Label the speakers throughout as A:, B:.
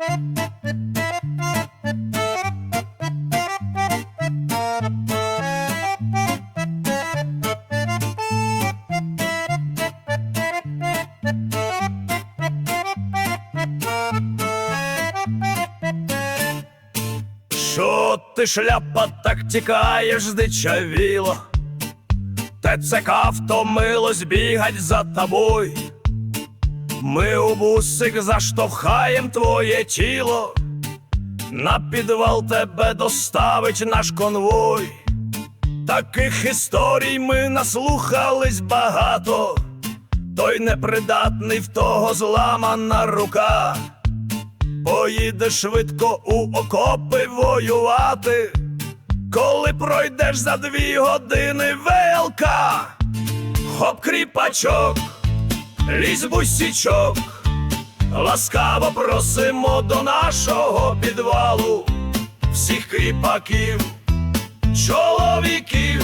A: Що ти шляпа так тікаєш здичавіло? ТЦК втомилось бігать за тобой. Ми у бусик заштовхаєм твоє тіло, на підвал тебе доставить наш конвой. Таких історій ми наслухались багато, той непридатний в того зламана рука. Поїдеш швидко у окопи воювати, коли пройдеш за дві години ВЛК, хоп кріпачок, лізь бусічок, ласкаво просимо до нашого підвалу всіх кріпаків, чоловіків,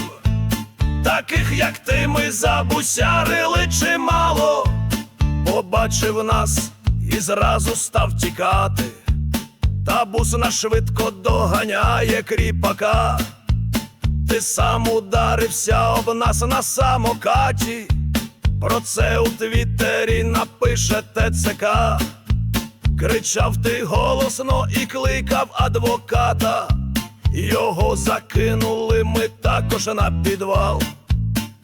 A: таких як ти, ми забусярили чимало, побачив нас і зразу став тікати. Та бус на швидко доганяє кріпака. Ти сам ударився об нас на самокаті. Про це у твіттері напише ТЦК. Кричав ти голосно і кликав адвоката. Його закинули ми також на підвал.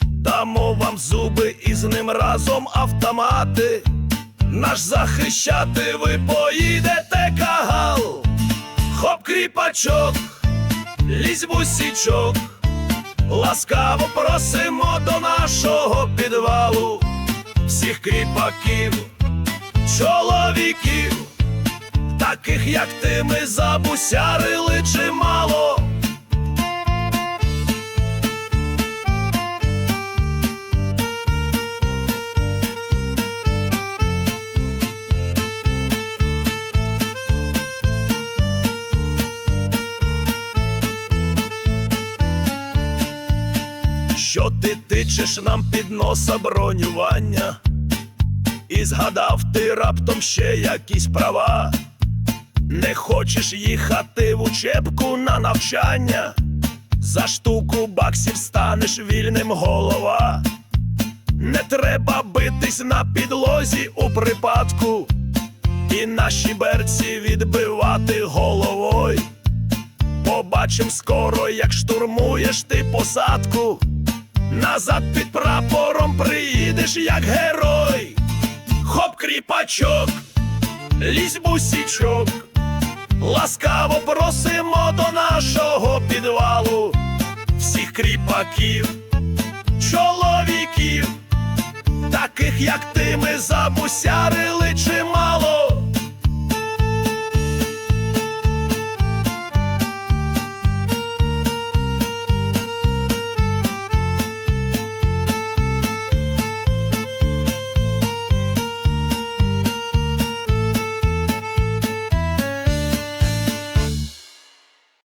A: Дамо вам зуби і з ним разом автомати. Наш захищати ви поїдете кагал. Хоп кріпачок, лізь бусічок, ласкаво просимо до нашого підвалу всіх кріпаків, чоловіків, таких як ти ми забусярили чимало. Що ти тичеш нам під носа бронювання? І згадав ти раптом ще якісь права. Не хочеш їхати в учебку на навчання. За штуку баксів станеш вільним голова. Не треба битись на підлозі у припадку, і наші берці відбивати головою. Побачим скоро, як штурмуєш ти посадку. Назад під прапором приїдеш як герой. Хоп, кріпачок, лізь бусічок, ласкаво просимо до нашого підвалу всіх кріпаків, чоловіків, таких як ти ми забусярили чимало.